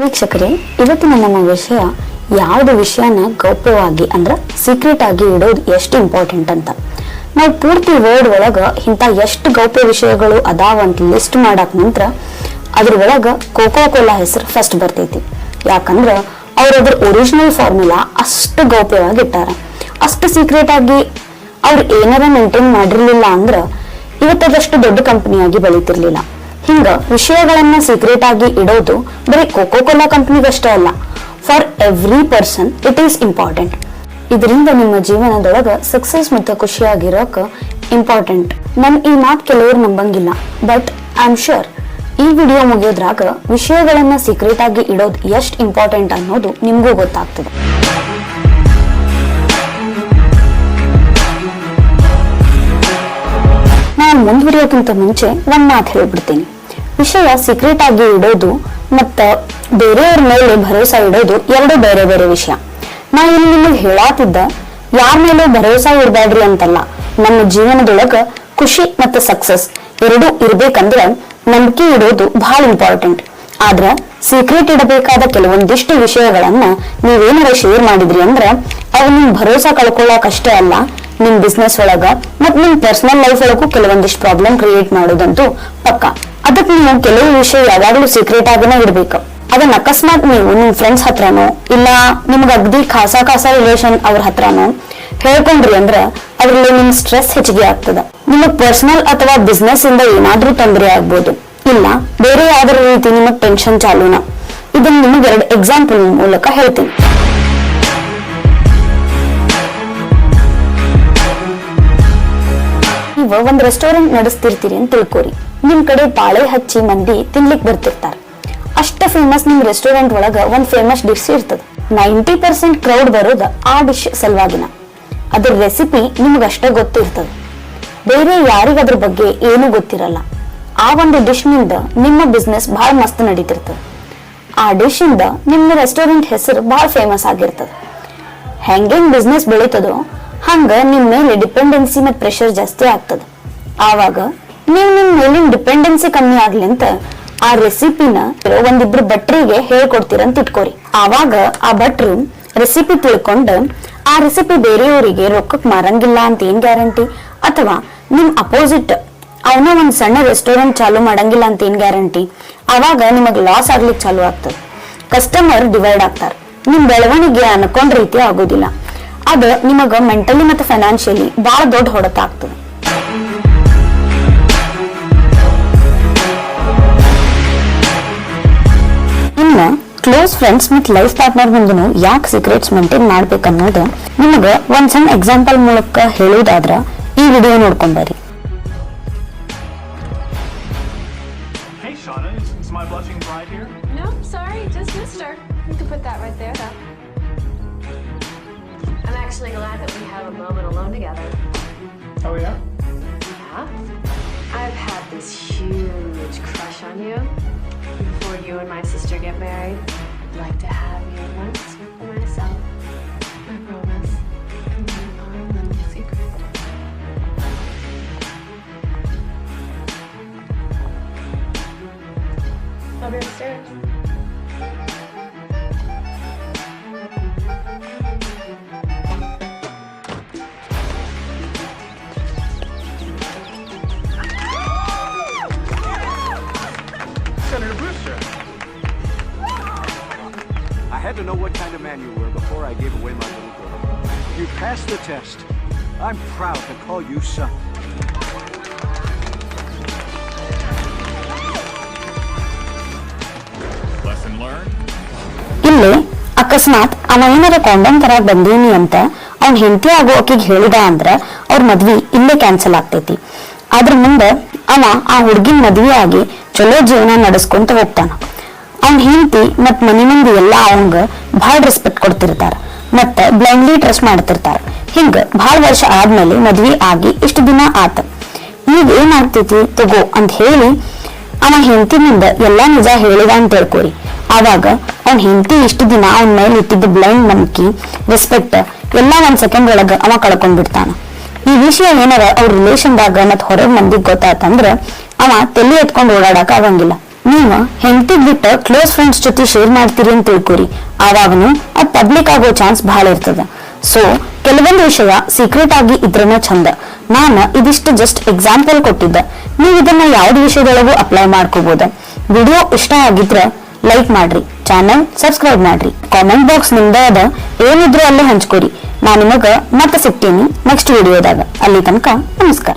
ವೀಕ್ಷಕರೇ, ಇವತ್ತಿನ ನಮ್ಮ ವಿಷಯ ಯಾವ್ದು ವಿಷಯನ ಗೌಪ್ಯವಾಗಿ ಅಂದ್ರ ಸೀಕ್ರೆಟ್ ಆಗಿ ಇಡೋದು ಎಷ್ಟು ಇಂಪಾರ್ಟೆಂಟ್ ಅಂತ. ನಾವು ಪೂರ್ತಿ ವರ್ಡ್ ಒಳಗ ಇಂಥ ಎಷ್ಟು ಗೌಪ್ಯ ವಿಷಯಗಳು ಅದಾವ ಅಂತ ಲಿಸ್ಟ್ ಮಾಡಾಕ ನಂತರ ಅದ್ರ ಒಳಗ ಕೋಕೋ ಕೋಲಾ ಹೆಸರು ಫಸ್ಟ್ ಬರ್ತೈತಿ. ಯಾಕಂದ್ರ ಅವ್ರ ಅದ್ರ ಒರಿಜಿನಲ್ ಫಾರ್ಮುಲಾ ಅಷ್ಟು ಗೌಪ್ಯವಾಗಿ ಇಟ್ಟಾರ. ಅಷ್ಟು ಸೀಕ್ರೆಟ್ ಆಗಿ ಅವ್ರು ಏನಾರ ಮೇಂಟೈನ್ ಮಾಡಿರ್ಲಿಲ್ಲ ಅಂದ್ರ ಇವತ್ತದಷ್ಟು ದೊಡ್ಡ ಕಂಪನಿಯಾಗಿ ಬೆಳೀತಿರ್ಲಿಲ್ಲ. ಹಿಂಗ ವಿಷಯಗಳನ್ನ ಸೀಕ್ರೆಟ್ ಆಗಿ ಇಡೋದು ಬರೀ ಕೋಕೋ ಕೋಲಾ ಕಂಪ್ನಿಗಷ್ಟೇ ಅಲ್ಲ. For every person it is important ಇದರಿಂದ ನಿಮ್ಮ ಜೀವನದೊಳಗ ಸಕ್ಸಸ್ ಮತ್ತು ಖುಷಿಯಾಗಿರೋಕ ಇಂಪಾರ್ಟೆಂಟ್ ನನ್ ಈ ಮಾತು ಕೆಲವರು ನಂಬಂಗಿಲ್ಲ ಬಟ್ ಐ ಆಮ್ ಶೋರ್ ಈ ವಿಡಿಯೋ ಮುಗಿಯೋದ್ರಾಗ ವಿಷಯಗಳನ್ನ ಸೀಕ್ರೆಟ್ ಆಗಿ ಇಡೋದು ಎಷ್ಟು ಇಂಪಾರ್ಟೆಂಟ್ ಅನ್ನೋದು ನಿಮಗೂ ಗೊತ್ತಾಗ್ತದೆ. ನಾನು ಮುಂದುವರಿಯೋಕ್ಕಿಂತ ಮುಂಚೆ ಒಂದ್ ಮಾತು ಹೇಳ್ಬಿಡ್ತೀನಿ. ವಿಷಯ ಸೀಕ್ರೆಟ್ ಆಗಿ ಇಡೋದು ಮತ್ತ ಬೇರೆಯವ್ರ ಮೇಲೆ ಭರೋಸಾ ಇಡೋದು ಎರಡು ಬೇರೆ ಬೇರೆ ವಿಷಯ. ನಾ ಇಲ್ಲಿ ನಿಮಗೆ ಹೇಳಾತಿದ್ದ, ಯಾರ ಮೇಲೆ ಭರೋಸಾ ಇಡಬೇಡ್ರಿ ಅಂತಲ್ಲ, ನಮ್ಮ ಜೀವನದೊಳಗ ಖುಷಿ ಮತ್ತು ಸಕ್ಸಸ್ ಎರಡೂ ಇರ್ಬೇಕಂದ್ರ ನಂಬಿಕೆ ಇಡೋದು ಬಹಳ ಇಂಪಾರ್ಟೆಂಟ್ ಆದ್ರ ಸೀಕ್ರೆಟ್ ಇಡಬೇಕಾದ ಕೆಲವೊಂದಿಷ್ಟು ವಿಷಯಗಳನ್ನ ನೀವೇನಾರ ಶೇರ್ ಮಾಡಿದ್ರಿ ಅಂದ್ರ, ಅವು ನಿಮ್ ಭರೋಸಾ ಕಳ್ಕೊಳ್ಳಾಕಷ್ಟೇ ಅಲ್ಲ, ನಿಮ್ ಬಿಸ್ನೆಸ್ ಒಳಗ ಮತ್ ನಿಮ್ ಪರ್ಸನಲ್ ಲೈಫ್ ಒಳಗೂ ಕೆಲವೊಂದಿಷ್ಟು ಪ್ರಾಬ್ಲಮ್ ಕ್ರಿಯೇಟ್ ಮಾಡೋದಂತೂ ಪಕ್ಕ. ಅದಕ್ಕೆ ನೀವು ಕೆಲವು ವಿಷಯ ಯಾವಾಗ್ಲೂ ಸೀಕ್ರೆಟ್ ಆಗನೇ ಇಡ್ಬೇಕು. ಅದನ್ನ ಅಕಸ್ಮಾತ್ ನೀವು ನಿಮ್ ಫ್ರೆಂಡ್ಸ್ ಹತ್ರನೋ, ಇಲ್ಲ ನಿಮ್ಗೆ ಅಗ್ದಿ ಖಾಸ ಖಾಸ ರಿಲೇಷನ್ ಅವ್ರ ಹತ್ರನೋ ಹೇಳ್ಕೊಂಡ್ರಿ ಅಂದ್ರ ಅದ್ರಲ್ಲಿ ನಿಮ್ ಸ್ಟ್ರೆಸ್ ಹೆಚ್ಚಿಗೆ ಆಗ್ತದ. ನಿಮಗ್ ಪರ್ಸನಲ್ ಅಥವಾ ಬಿಸ್ನೆಸ್ ಇಂದ ಏನಾದ್ರೂ ತೊಂದರೆ ಆಗ್ಬೋದು. ಇಲ್ಲ, ಬೇರೆ ಯಾವ್ದಾರ ರೀತಿ ನಿಮಗ್ ಟೆನ್ಷನ್ ಚಾಲೂನ. ಇದನ್ನ ನಿಮಗೆ ಎರಡು ಎಕ್ಸಾಂಪಲ್ ಮೂಲಕ ಹೇಳ್ತೀನಿ. ನೀವು ಒಂದ್ ರೆಸ್ಟೋರೆಂಟ್ ನಡೆಸ್ತಿರ್ತೀರಿ ಅಂತ ತಿಳ್ಕೊರಿ. ನಿಮ್ ಕಡೆ ಪಾಳೆ ಹಚ್ಚಿ ಮಂದಿ ತಿನ್ಲಿಕ್ಕೆ ಬರ್ತಿರ್ತಾರ. ಅಷ್ಟ ಫೇಮಸ್ ನಿಮ್ ರೆಸ್ಟೋರೆಂಟ್ ಒಳಗ ಒಂದ್ ಫೇಮಸ್ ಡಿಶ್ ಇರ್ತದ. ನೈಂಟಿ ಪರ್ಸೆಂಟ್ ಕ್ರೌಡ್ ಬರೋದ ಆ ಡಿಶ್ ಸಲುವಾಗಿನ. ಅದ್ರ ರೆಸಿಪಿ ನಿಮ್ಗೆ ಅಷ್ಟೇ ಗೊತ್ತಿರ್ತದ. ಬೇರೆ ಯಾರಿಗ ಅದ್ರ ಬಗ್ಗೆ ಏನು ಗೊತ್ತಿರಲ್ಲ. ಆ ಒಂದು ಡಿಶ್ನಿಂದ ನಿಮ್ಮ ಬಿಸ್ನೆಸ್ ಬಹಳ ಮಸ್ತ್ ನಡೀತಿರ್ತದ. ಆ ಡಿಶ್ ಇಂದ ನಿಮ್ಮ ರೆಸ್ಟೋರೆಂಟ್ ಹೆಸರು ಬಹಳ ಫೇಮಸ್ ಆಗಿರ್ತದ. ಹೆಂಗೆಂಗ್ ಬಿಸ್ನೆಸ್ ಬೆಳೀತದೋ ಹಂಗ ನಿಮ್ ಮೇಲೆ ಡಿಪೆಂಡೆನ್ಸಿ ಮತ್ ಪ್ರೆಷರ್ ಜಾಸ್ತಿ ಆಗ್ತದ. ಆವಾಗ ನೀವು ನಿಮ್ ಮೇಲಿನ ಡಿಪೆಂಡೆನ್ಸಿ ಕಮ್ಮಿ ಆಗ್ಲಿ ಅಂತ ಆ ರೆಸಿಪಿನ ಒಂದಿಬ್ರು ಭಟ್ರಿಗೆ ಹೇಳ್ಕೊಡ್ತೀರಂತ ಇಟ್ಕೋರಿ. ಆವಾಗ ಆ ಭಟ್ರು ರೆಸಿಪಿ ತಿಳ್ಕೊಂಡ ಆ ರೆಸಿಪಿ ಬೇರೆಯವರಿಗೆ ರೊಕ್ಕಕ್ ಮಾರಂಗಿಲ್ಲ ಅಂತ ಏನ್ ಗ್ಯಾರಂಟಿ ಅಥವಾ ನಿಮ್ ಅಪೋಸಿಟ್ ಅವನ ಒಂದ್ ಸಣ್ಣ ರೆಸ್ಟೋರೆಂಟ್ ಚಾಲೂ ಮಾಡಂಗಿಲ್ಲ ಅಂತ ಏನ್ ಗ್ಯಾರಂಟಿ ಆವಾಗ ನಿಮಗ್ ಲಾಸ್ ಆಗ್ಲಿಕ್ಕೆ ಚಾಲೂ ಆಗ್ತದ. ಕಸ್ಟಮರ್ ಡಿವೈಡ್ ಆಗ್ತಾರ. ನಿಮ್ ಬೆಳವಣಿಗೆ ಅನ್ಕೊಂಡ ರೀತಿ ಆಗೋದಿಲ್ಲ. ಅದ ನಿಮಗ ಮೆಂಟಲಿ ಮತ್ತೆ ಫೈನಾನ್ಷಿಯಲಿ ಬಹಳ ದೊಡ್ಡ ಹೊಡೆತ ಆಗ್ತದೆ ಇನ್ನ ಕ್ಲೋಸ್ ಫ್ರೆಂಡ್ಸ್ ಮತ್ತು ಲೈಫ್ ಪಾರ್ಟ್ನರ್ ಮುಂದನು ಯಾಕೆ ಸೀಕ್ರೆಟ್ಸ್ ಮೇಂಟೈನ್ ಮಾಡ್ಬೇಕನ್ನೋದು ನಿಮಗ ಒಂದ್ ಸಣ್ಣ ಎಕ್ಸಾಂಪಲ್ ಮೂಲಕ ಹೇಳುವುದಾದ್ರ ಈ ವಿಡಿಯೋ ನೋಡ್ಕೊಂಬರಿ Hey, Shauna, is, my blushing bride here? No, sorry, just missed her. You can put that right there, though. I'm actually glad that we have a moment alone together. Oh, yeah? Yeah? I've had this huge crush on you. Before you and my sister get married, I'd like to have you once for myself. I promise. And our little secret. I'll be upstairs. To know what kind of man you were before I gave away my little girl. You passed the test. I'm proud to call you son. Lesson learned? ಇಲ್ಲಿ ಅಕಸ್ಮಾತ್ ಅವ ಏನಾರ condom ತರ ಬಂದೀನಿ ಅಂತ ಅವ್ನ ಹೆಂಡತಿ ಆಗೋ ಅಕ್ಕಿಗೆ ಹೇಳಿದ ಅಂದ್ರ ಅವ್ರ ಮದ್ವಿ ಇಲ್ಲೇ ಕ್ಯಾನ್ಸಲ್ ಆಗ್ತೈತಿ ಅದ್ರ ಮುಂದೆ ಅವ ಆ ಹುಡುಗಿನ ಮದ್ವಿ ಆಗಿ ಚಲೋ ಜೀವನ ನಡೆಸ್ಕೊಂತ ಹೋಗ್ತಾನ ಅವ್ನ ಹೆಂಡತಿ ಮತ್ ಮನಿ ಮಂದಿ ಎಲ್ಲಾ ಅವಂಗ ಬಹಳ ರೆಸ್ಪೆಕ್ಟ್ ಕೊಡ್ತಿರ್ತಾರ. ಮತ್ತ ಬ್ಲೈಂಡ್ಲಿ ಟ್ರಸ್ಟ್ ಮಾಡ್ತಿರ್ತಾರ. ಹಿಂಗ ಬಹಳ ವರ್ಷ ಆದ್ಮೇಲೆ ಮದ್ವಿ ಆಗಿ ಇಷ್ಟು ದಿನ ಆತ. ಈಗ ಏನಾಗ್ತೈತಿ ತಗೋ ಅಂತ ಹೇಳಿ ಅವ ಹೆಂಡತಿನಿಂದ ಎಲ್ಲಾ ನಿಜ ಹೇಳಿದ ಅಂತ ಹೇಳ್ಕೊರಿ. ಆವಾಗ ಅವ್ನ ಹೆಂಡತಿ ಇಷ್ಟು ದಿನ ಅವನ ಮೇಲೆ ಇಟ್ಟಿದ್ದ ಬ್ಲೈಂಡ್ ನಂಬಿಕೆ ರೆಸ್ಪೆಕ್ಟ್ ಎಲ್ಲಾ ಒಂದ್ ಸೆಕೆಂಡ್ ಒಳಗ ಅವ ಕಳ್ಕೊಂಡ್ಬಿಡ್ತಾನ ಈ ವಿಷಯ ಏನಾರ ಅವ್ರ ರಿಲೇಷನ್ದಾಗ ಮತ್ ಹೊರಗ್ ಮಂದಿಗ್ ಗೊತ್ತಾತಂದ್ರ ಅವ ತಲೆ ಎತ್ಕೊಂಡ್ ಓಡಾಡಕ್ ಆಗಂಗಿಲ್ಲ. ನೀವು ಹೆಂಡತಿ ಬಿಟ್ಟ ಕ್ಲೋಸ್ ಫ್ರೆಂಡ್ಸ್ ಜೊತೆ ಶೇರ್ ಮಾಡ್ತೀರಿ ಅಂತ ತಿಳ್ಕೊರಿ. ಆವಾಗನು ಅದು ಪಬ್ಲಿಕ್ ಆಗೋ ಚಾನ್ಸ್ ಬಹಳ ಇರ್ತದ. ಸೊ ಕೆಲವೊಂದು ವಿಷಯ ಸೀಕ್ರೆಟ್ ಆಗಿ ಇದ್ರನ ಚಂದ. ನಾನು ಇದಿಷ್ಟು ಜಸ್ಟ್ ಎಕ್ಸಾಂಪಲ್ ಕೊಟ್ಟಿದ್ದೆ. ನೀವು ಇದನ್ನ ಯಾವ್ದು ವಿಷಯದೊಳಗೂ ಅಪ್ಲೈ ಮಾಡ್ಕೋಬಹುದು ವಿಡಿಯೋ ಇಷ್ಟ ಆಗಿದ್ರೆ ಲೈಕ್ ಮಾಡ್ರಿ. ಚಾನಲ್ ಸಬ್ಸ್ಕ್ರೈಬ್ ಮಾಡ್ರಿ. ಕಾಮೆಂಟ್ ಬಾಕ್ಸ್ ನಿಮ್ದ ಅದ, ಏನಿದ್ರು ಅಲ್ಲೇ ಹಂಚ್ಕೊರಿ. ನಾನು ನಿಮಗ ಮತ್ತೆ ಸಿಗ್ತೀನಿ ನೆಕ್ಸ್ಟ್ ವಿಡಿಯೋದಾಗ ಅಲ್ಲಿ ತನಕ ನಮಸ್ಕಾರ.